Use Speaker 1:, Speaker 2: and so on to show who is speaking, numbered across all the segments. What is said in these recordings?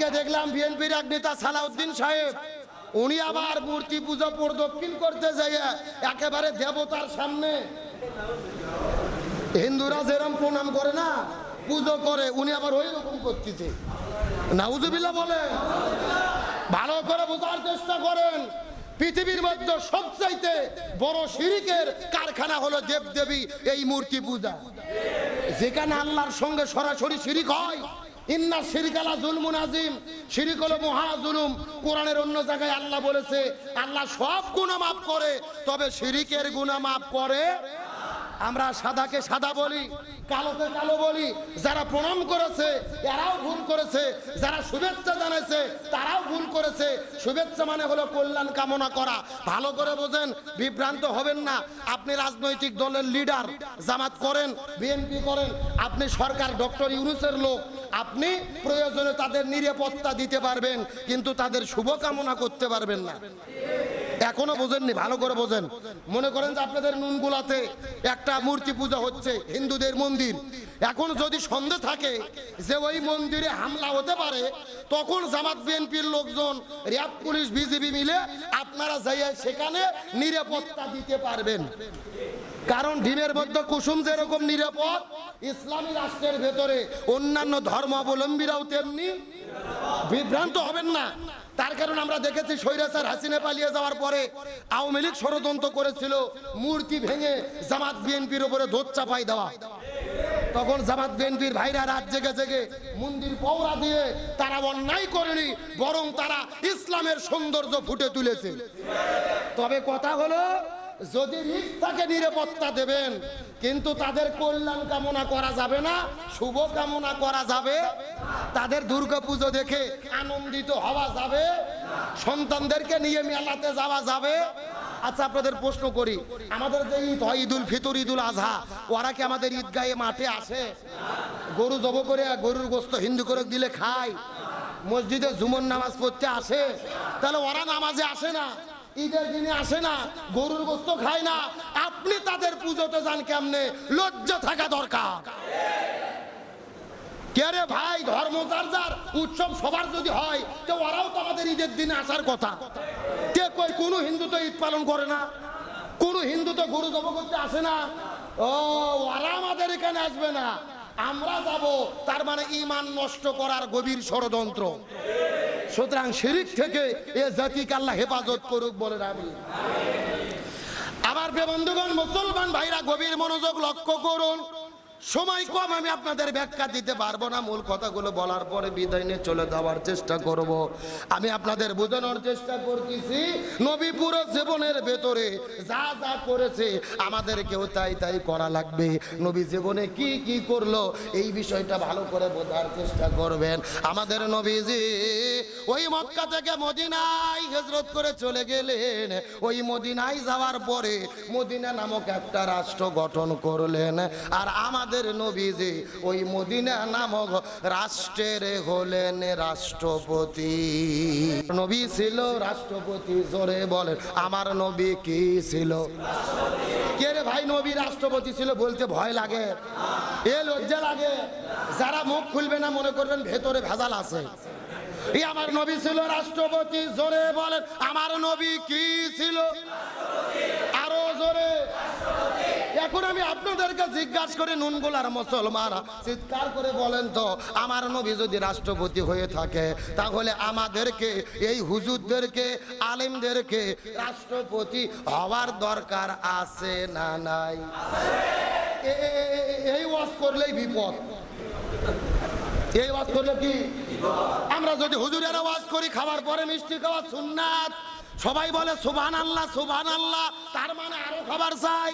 Speaker 1: আজকে দেখলাম বিএনপির এক নেতা সালাউদ্দিন সাহেব। উনি আবার মূর্তি পুজো প্রদক্ষিণ করতে যাই একেবারে দেবতার সামনে। হিন্দুরা যেরকম প্রণাম করে না, পুজো করে, উনি আবার ওই রকম করতেছে। নাউজুবিল্লাহ বলে ভালো করে বোঝার চেষ্টা করেন। পৃথিবীর মধ্যে সবচাইতে বড় শিরিকের কারখানা হলো দেবদেবী, এই মূর্তি পূজা। যেখানে আল্লাহর সঙ্গে সরাসরি শিরিক হয় ইন্না শিরিকালা জুলমুন আজিম শিরিক হলো মহা জুলুম। কোরআনের অন্য জায়গায় আল্লাহ বলেছে, আল্লাহ সব গুণা মাফ করে, তবে শিরিকের গুণা মাফ করে আমরা সাদাকে সাদা বলি, কালোকে কালো বলি। যারা প্রণাম করেছে, এরাও ভুল করেছে। যারা শুভেচ্ছা জানাইছে, তারাও ভুল করেছে। শুভেচ্ছা মানে হলো কল্যাণ কামনা করা। ভালো করে বোঝেন, বিভ্রান্ত হবেন না। আপনি রাজনৈতিক দলের লিডার, জামাত করেন, বিএনপি করেন, আপনি সরকার ডক্টর ইউনুসের লোক, আপনি প্রয়োজনে তাদের নিরাপত্তা দিতে পারবেন, কিন্তু তাদের শুভকামনা করতে পারবেন না। এখনও বোঝেননি, ভালো করে বোঝেন। মনে করেন যে আপনাদের নুনগুলাতে একটা মূর্তি পূজা হচ্ছে, হিন্দুদের মন্দির। এখন যদি সন্দেহ থাকে যে ওই মন্দিরে হামলা হতে পারে, তখন জামাত বিএনপির লোকজন, র্যাব, পুলিশ, বিজিবি মিলে আপনারা যাইয়া সেখানে নিরাপত্তা দিতে পারবেন। কারণ ডিমের মধ্যে কুসুম যেরকম নিরাপদ, ইসলামী রাষ্ট্রের ভেতরে অন্যান্য ধর্মাবলম্বীরাও তেমনি বিভ্রান্ত হবেন না। তার কারণ আমরা দেখেছি স্বৈরাচার হাসিনে পালিয়ে যাওয়ার পরে আওয়ামী লীগ ষড়যন্ত্র করেছিল, মূর্তি ভেঙে জামাত বিএনপির উপরে ধোত চাপাই দেওয়া। তখন জামাত বিএনপির ভাইরা রাত জেগে জেগে মন্দির পৌরা দিয়ে তারা অন্যায় করেনি, বরং তারা ইসলামের সৌন্দর্য ফুটে তুলেছে। তবে কথা হলো যদি রিস্ক নিরাপত্তা দেবেন, কিন্তু তাদের কল্যাণ কামনা করা যাবে না, শুভ কামনা করা যাবে, তাদের দুর্গা পুজো দেখে আনন্দিত হওয়া যাবে, সন্তানদেরকে নিয়ে মেলাতে যাওয়া যাবে। আচ্ছা আপনাদের প্রশ্ন করি, আমাদের যে ঈদ হয়, ঈদুল ফিতর, ঈদুল আজহা ওরা কি আমাদের ঈদগাহে মাঠে আসে? গরু জব করে, গরুর গোস্ত হিন্দু করে দিলে খায়, মসজিদে জুমন নামাজ পড়তে আসে? তাহলে ওরা নামাজে আসে না। ঈদের দিনে আসে না, গরুর গোস্ত খায় না। আপনি তাদের পুজোতে যান কেমনে? লজ্জা থাকা দরকার। কে রে ভাই, ধর্ম যার উৎসব সবার যদি হয়, তো ওরাও তো আমাদের ঈদের দিনে আসার কথা। কে কই, কোনো হিন্দু তো ঈদ পালন করে না? কোন হিন্দু তো গরু জব করতে আসে না? ও, ওরা আমাদের এখানে আসবে না। আমরা যাব, তার মানে ইমান নষ্ট করার গভীর ষড়যন্ত্র। সুতরাং শিরিক থেকে এ জাতিকে আল্লাহ হেফাজত করুক বলে আমি। আবার বন্ধুগণ মুসলমান ভাইরা গভীর মনোযোগ লক্ষ্য করুন। সময় কম আমি আপনাদের ব্যাখ্যা দিতে পারব না, মূল কথাগুলো বলার পরে বিদায় নিয়ে চলে যাওয়ার চেষ্টা করব। আমি আপনাদের বোঝানোর চেষ্টা করতেছি, নবী পুরো জীবনের ভেতরে যা যা করেছে, আমাদেরকেও তাই তাই করা লাগবে। নবী জীবনে কি কি করল, এই বিষয়টা ভালো করে বোঝার চেষ্টা করবেন। আমাদের নবীজি ওই মক্কা থেকে মদিনায় হেজরত করে চলে গেলেন। ওই মদিনায় যাওয়ার পরে মদিনা নামক একটা রাষ্ট্র গঠন করলেন। আর আমাদের নবীজি, ওই মদিনা নামক রাষ্ট্রের হলেন রাষ্ট্রপতি। নবী ছিল রাষ্ট্রপতি, জোরে বলেন, আমার নবী কি ছিল? কে রে ভাই নবী রাষ্ট্রপতি ছিল বলতে ভয় লাগে? এ লজ্জা লাগে। যারা মুখ খুলবে না মনে করবেন ভেতরে ভেজাল আছে। আমার নবী ছিল রাষ্ট্রপতি, জোরে বলেন, আমার নবী কি ছিল? এখন আমি আপনাদেরকে জিজ্ঞাসা করে, নুনগুলার মুসলমান চিৎকার করে বলেন তো, আমার নবী যদি রাষ্ট্রপতি হয়ে থাকে, তাহলে আমাদেরকে, এই হুজুরদেরকে, আলেমদেরকে রাষ্ট্রপতি হওয়ার দরকার আছে না নাই? এই ওয়াজ করলেই বিপদ। এই ওয়াজ করলে কি? আমরা যদি হুজুরের ওয়াজ করি, খাবার পরে মিষ্টি খাওয়া সুন্নাত। সবাই বলে সুবহান আল্লাহ সুবহান আল্লাহ তার মানে আরও খাবার চাই।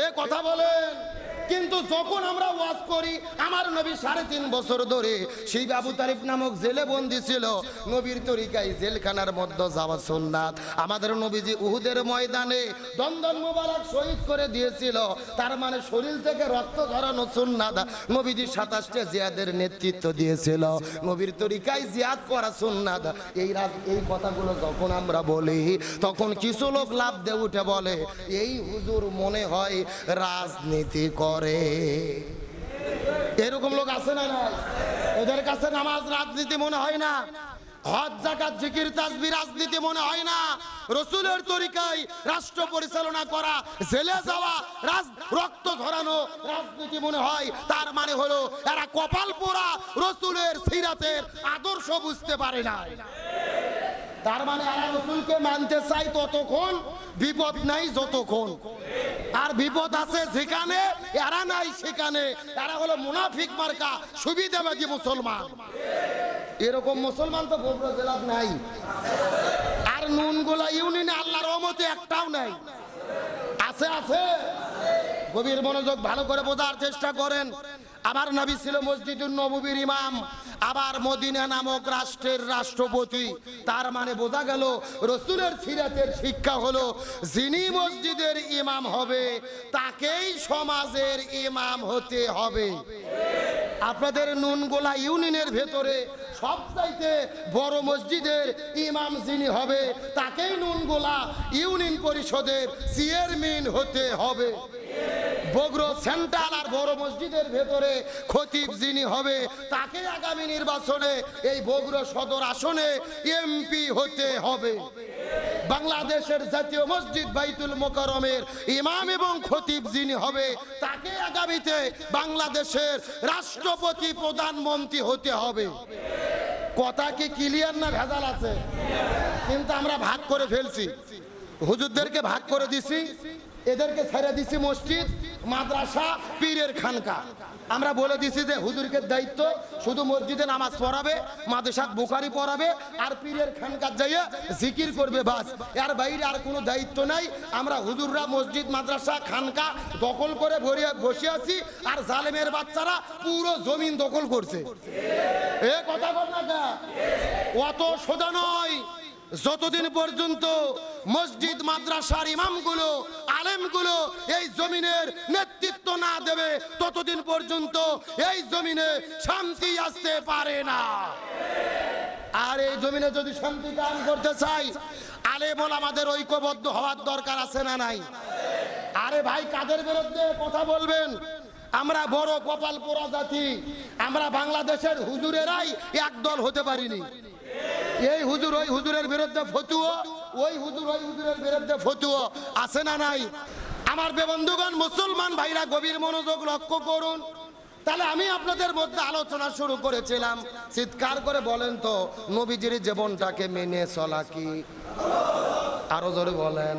Speaker 1: এ কথা বলেন। কিন্তু যখন আমরা ওয়াজ করি, আমার নবী সাড়ে তিন বছর ধরে সেই বাবু তারিফ নামক জেলে বন্দি ছিল। নবীর তরিকায় জেলখানার মধ্যে যাওয়া সুন্নাত। আমাদের নবীজি উহুদের ময়দানে দন্দন মোবারক শহীদ করে দিয়েছিল। তার মানে শরীর থেকে রক্ত ধরানো সুন্নাত নবীজি সাতাশটা জিয়াদের নেতৃত্ব দিয়েছিল। নবীর তরিকায় জিয়াদ করা সুন্নাত। এই রাজ, এই কথাগুলো যখন আমরা বলি, তখন কিছু লোক লাভ দিয়ে উঠে বলে, এই হুজুর মনে হয় রাজনীতি করে। এরকম লোক আছে না এদের কাছে নামাজ রাজনীতি মনে হয় না। হজ জিকির রাজনীতি মনে হয় না। রসুলের রাষ্ট্র পরিচালনা করা, জেলে যাওয়া, রাজ, রক্ত ধরানো রাজনীতি মনে হয়। তার মানে হলো, এরা কপাল পোড়া রসুলের সিরাতের আদর্শ বুঝতে পারে না তার মানে এরা রসুলকে মানতে চাই ততক্ষণ বিপদ নাই যতক্ষণ। আর বিপদ আছে যেখানে, এরা নাই সেখানে। এরা হলো মুনাফিক মার্কা, সুবিধাবাদী মুসলমান। এরকম মুসলমান তো বগুড়া জেলার নাই। আর নুনগুলা ইউনিয়নে আল্লাহর রহমতে একটাও নাই। আছে আছে। গভীর মনোযোগ ভালো করে বোঝার চেষ্টা করেন। আবার নবী ছিল মসজিদুল নববীর ইমাম, আবার মদিনা নামক রাষ্ট্রের রাষ্ট্রপতি। তার মানে বোঝা গেল রসুলের সিরাতের শিক্ষা হলো, যিনি মসজিদের ইমাম হবে, তাকেই সমাজের ইমাম হতে হবে। আপনাদের নুনগোলা ইউনিয়নের ভেতরে সবচাইতে বড় মসজিদের ইমাম যিনি হবে, তাকেই নুনগোলা ইউনিয়ন পরিষদের চেয়ারম্যান হতে হবে। আর বড় মসজিদের ভেতরে খতিব যিনি হবে, তাকে আগামী নির্বাচনে এই সদর আসনে এমপি হতে হবে। বাংলাদেশের জাতীয় মসজিদ বাইতুল মোকারমের ইমাম এবং খতিব যিনি হবে, তাকে আগামীতে বাংলাদেশের রাষ্ট্রপতি প্রধানমন্ত্রী হতে হবে। কথা কি ক্লিয়ার না ভেজাল আছে? কিন্তু আমরা ভাগ করে ফেলছি। হুজুরদেরকে ভাগ করে দিছি, এদেরকে ছেড়ে দিছি মসজিদ, মাদ্রাসা, পীরের খানকা। আমরা বলে দিছি যে হুজুরকে দায়িত্ব শুধু মসজিদে নামাজ পড়াবে, মাদ্রাসাত বুখারি পড়াবে, আর পীরের খানকার যাইয়ে জিকির করবে বাস। এর বাইরে আর কোনো দায়িত্ব নাই। আমরা হুজুররা মসজিদ, মাদ্রাসা, খানকা দখল করে ভরিয়ে বসে আছি, আর জালেমের বাচ্চারা পুরো জমিন দখল করছে। এ কথা বল না কা? অত সোজা নয়। যতদিন পর্যন্ত মসজিদ, মাদ্রাসার ইমামগুলো, আলেমগুলো এই জমিনের নেতৃত্ব না দেবে, ততদিন পর্যন্ত এই জমিনে শান্তি আসতে পারে না। আর এই জমিনে যদি শান্তি কাম করতে চাই, আলেমল আমাদের ঐক্যবদ্ধ হওয়ার দরকার আছে না নাই? আরে ভাই, কাদের বিরুদ্ধে কথা বলবেন? আমরা বড় কপাল পোড়া জাতি, আমরা বাংলাদেশের হুজুরেরাই একদল হতে পারিনি। এই হুজুর, ওই হুজুরের বিরুদ্ধে ফতুয়া? ওই হুজুর, ওই হুজুরের বিরুদ্ধে ফতুয়া। আছে না নাই? আমার বেবন্ধুগণ, মুসলমান ভাইরা গভীর মনোযোগ লক্ষ্য করুন। তাহলে আমি আপনাদের মধ্যে আলোচনা শুরু করেছিলাম। চিৎকার করে বলেন তো, নবীজির জীবনটাকে মেনে চলা কি? আরও জোরে বলেন।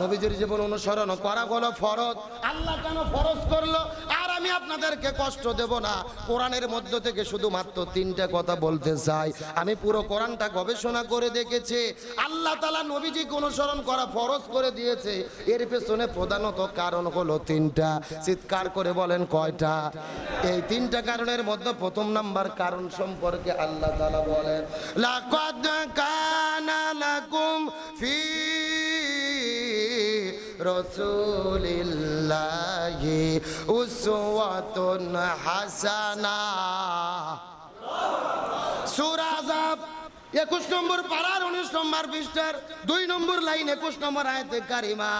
Speaker 1: নবীজির জীবন অনুসরণ করা হলো ফরজ। আল্লাহ কেন ফরজ করল? আমি আপনাদেরকে কষ্ট দেব না। কোরআনের মধ্য থেকে শুধুমাত্র তিনটা কথা বলতে চাই। আমি পুরো কোরআনটা গবেষণা করে দেখেছি। আল্লাহ তালা নবীজিকে অনুসরণ করা ফরজ করে দিয়েছে। এর পেছনে প্রধানত কারণ হলো তিনটা। চিৎকার করে বলেন কয়টা? এই তিনটা কারণের মধ্যে প্রথম নাম্বার কারণ সম্পর্কে আল্লাহ তালা বলেন লাকুম ফি রসুলিল্লাহি উসওয়াতুন হাসানা। সূরা আযাব, একুশ নম্বর পাড়ার উনিশ নম্বর পৃষ্ঠার দুই নম্বর লাইন, একুশ নম্বর আয়াতে কারিমা।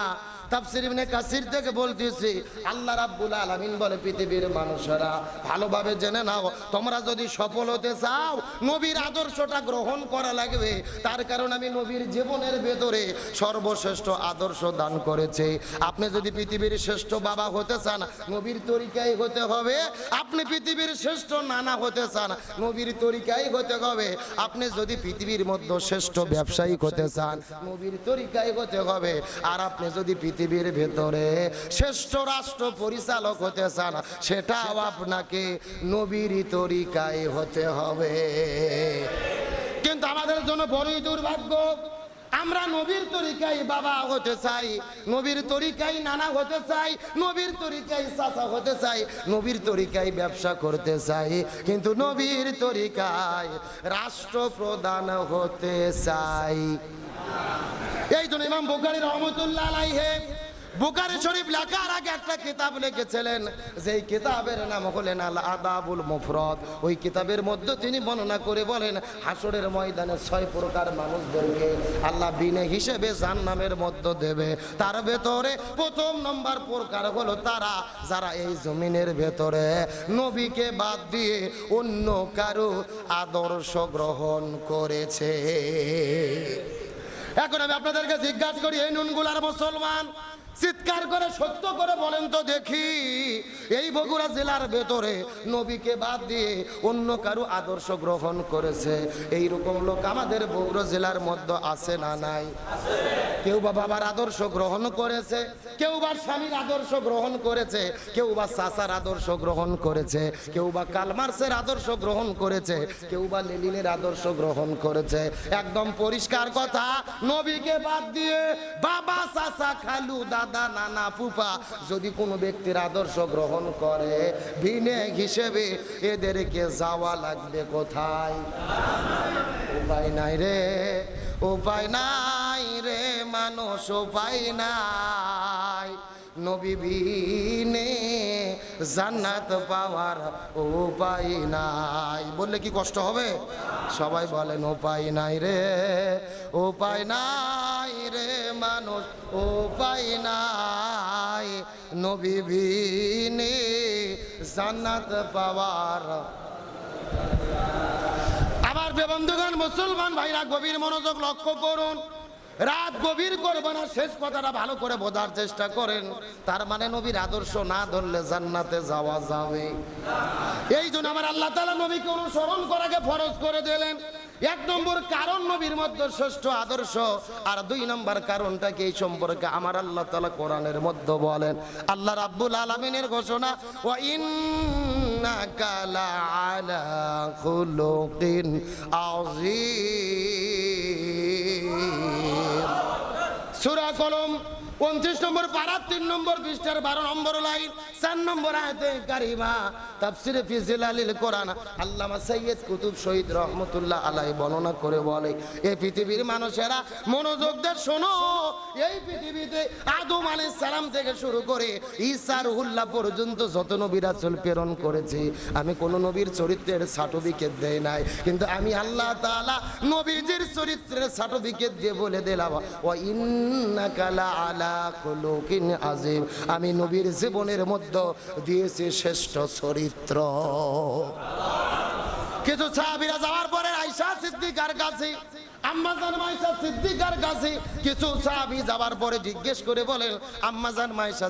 Speaker 1: তাফসির ইবনে কাসির থেকে বলতেছি, আল্লাহ রাব্বুল আলামিন বলে, পৃথিবীর মানুষেরা ভালোভাবে জেনে নাও, তোমরা যদি সফল হতে চাও, নবীর আদর্শটা গ্রহণ করা লাগবে। তার কারণ আমি নবীর জীবনের ভেতরে সর্বশ্রেষ্ঠ আদর্শ দান করেছে। আপনি যদি পৃথিবীর শ্রেষ্ঠ বাবা হতে চান, নবীর তরিকাই হতে হবে। আপনি পৃথিবীর শ্রেষ্ঠ নানা হতে চান, নবীর তরিকাই হতে হবে। আপনি যদি পৃথিবীর মধ্যে শ্রেষ্ঠ ব্যবসায়িক হতে চান, নবীর তরিকাই হতে হবে। আর আপনি যদি পৃথিবীর ভেতরে শ্রেষ্ঠ রাষ্ট্র পরিচালক হতে চান, সেটাও আপনাকে নবীর তরিকায় হতে হবে। কিন্তু আমাদের জন্য বড়ই দুর্ভাগ্য, আমরা নবীর তরিকায় বাবা হতে চাই, নবীর তরিকায় নানা হতে চাই, নবীর তরিকায় চাচা হতে চাই, নবীর তরিকায় ব্যবসা করতে চাই, কিন্তু নবীর তরিকায় রাষ্ট্র রাষ্ট্রপ্রধান হতে চাই। এই জন্য ইমাম বুখারী রহমতুল্লাহ আলাইহে বুকারি শরীফ লেখার আগে একটা কিতাব লিখেছিলেন, যেই কিতাবের নাম হলেন আল আদাবুল মুফরদ। ওই কিতাবের মধ্যে তিনি বর্ণনা করে বলেন হাসরের ময়দানে ছয় প্রকার মানুষদেরকে আল্লাহ বিনে হিসেবে জান্নামের মধ্যে দেবে। তার ভেতরে প্রথম নম্বর প্রকার হলো তারা, যারা এই জমিনের ভেতরে নবীকে বাদ দিয়ে অন্য কারও আদর্শ গ্রহণ করেছে। এখন আমি আপনাদেরকে জিজ্ঞাসা করি, এই নুনগুলার মুসলমান চিৎকার করে, সত্য করে বলেন তো দেখি। এই বগুড়া জেলার ভেতরে নবীকে বাদ দিয়ে অন্য কারও আদর্শ গ্রহণ করেছে। এইরকম লোক আমাদের বগুড়া জেলার মধ্যে আছে না নাই? কেউ বা বাবার আদর্শ গ্রহণ করেছে কেউ বা স্বামীর আদর্শ গ্রহণ করেছে কেউ বা চাচার আদর্শ গ্রহণ করেছে কেউ বা কালমার্সের আদর্শ গ্রহণ করেছে কেউ বা লেলিনের আদর্শ গ্রহণ করেছে। একদম পরিষ্কার কথা, নবীকে বাদ দিয়ে বাবা, চাচা, খালু, দাদা, নানা, ফুফা, যদি কোনো ব্যক্তির আদর্শ গ্রহণ করে ভিনে হিসেবে এদেরকে যাওয়া লাগবে কোথায়? উপায় নাই রে, উপায় নাই। রে মানুষ উপায় নাই। নবী বিনে জান্নাত পাওয়ার উপায় নাই। বললে কি কষ্ট হবে? সবাই বলেন, উপায় নাই রে, উপায় নাই রে মানুষ, উপায় নাই। নবী বিনে জান্নাত পাওয়ার আমার বন্ধুগণ, মুসলমান ভাইরা, গভীর মনোযোগ লক্ষ্য করুন। রাত গভীর করবেন না শেষ কথাটা ভালো করে বোঝার চেষ্টা করেন। তার মানে নবীর আদর্শ না ধরলে জান্নাতে যাওয়া যাবে। এই জন্য আমার আল্লাহ তালা নবীকে অনুসরণ করাকে ফরজ করে দিলেন। এক নম্বর কারণ নবীর মধ্যে শ্রেষ্ঠ আদর্শ, আর দুই নম্বর কারণটা কি এই সম্পর্কে আমার আল্লাহ তালা কোরআনের মধ্যে বলেন। আল্লাহ রাব্বুল আলমিনের ঘোষণা ও ইন্নাকা লাআলা খুলুকিন আযীম। সূরা কলম উনত্রিশ নম্বর পাড়া তিন নম্বর পৃষ্ঠার বারো নম্বর লাইন। চার নম্বর আয়তে কারিমা, তাফসিরে ফিজিল আলিল কোরআন। আল্লামা সৈয়দ কুতুব শহীদ রহমতুল্লাহ আলাই বর্ণনা করে বলে এই পৃথিবীর মানুষেরা, মনোযোগ দিয়ে শোনো। এই পৃথিবীতে আদম আলাইহিস সালাম থেকে শুরু করে ঈসা রুহুল্লাহ পর্যন্ত যত নবী রাসূল প্রেরণ করেছি, আমি কোন নবীর চরিত্রের সার্টিফিকেট দেই নাই। কিন্তু আমি আল্লাহ তাআলা নবীজির চরিত্রের সার্টিফিকেট দিয়ে বলে দিলাম ও ইন্নাকা আলা খুলুকিন আজিম আমি নবীর জীবনের মধ্যে দিয়েছি শ্রেষ্ঠ চরিত্র। কিছু সাহাবীরা যাওয়ার পরে আয়সা সিদ্দিকার কাছে মাইশা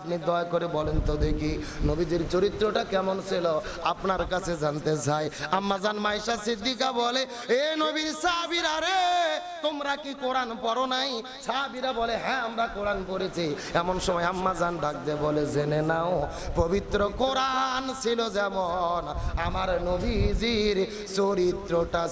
Speaker 1: আপনি দয়া করে বলেন তো দেখি চরিত্রটা কেমন ছিল, আপনার কাছে জানতে চাই। আম্মাজান মাইশা সিদ্দিকা বলে, এ নবীর সাহাবীরা রে তোমরা কি কোরআন পড়ো নাই? সাহাবিরা বলে হ্যাঁ আমরা কোরআন পড়েছি। এমন সময় আম্মাজান ডাক দে বলে, জেনে নাও, পবিত্র কোরআন ছিল যেমন আমার নবীজির চরিত্রটা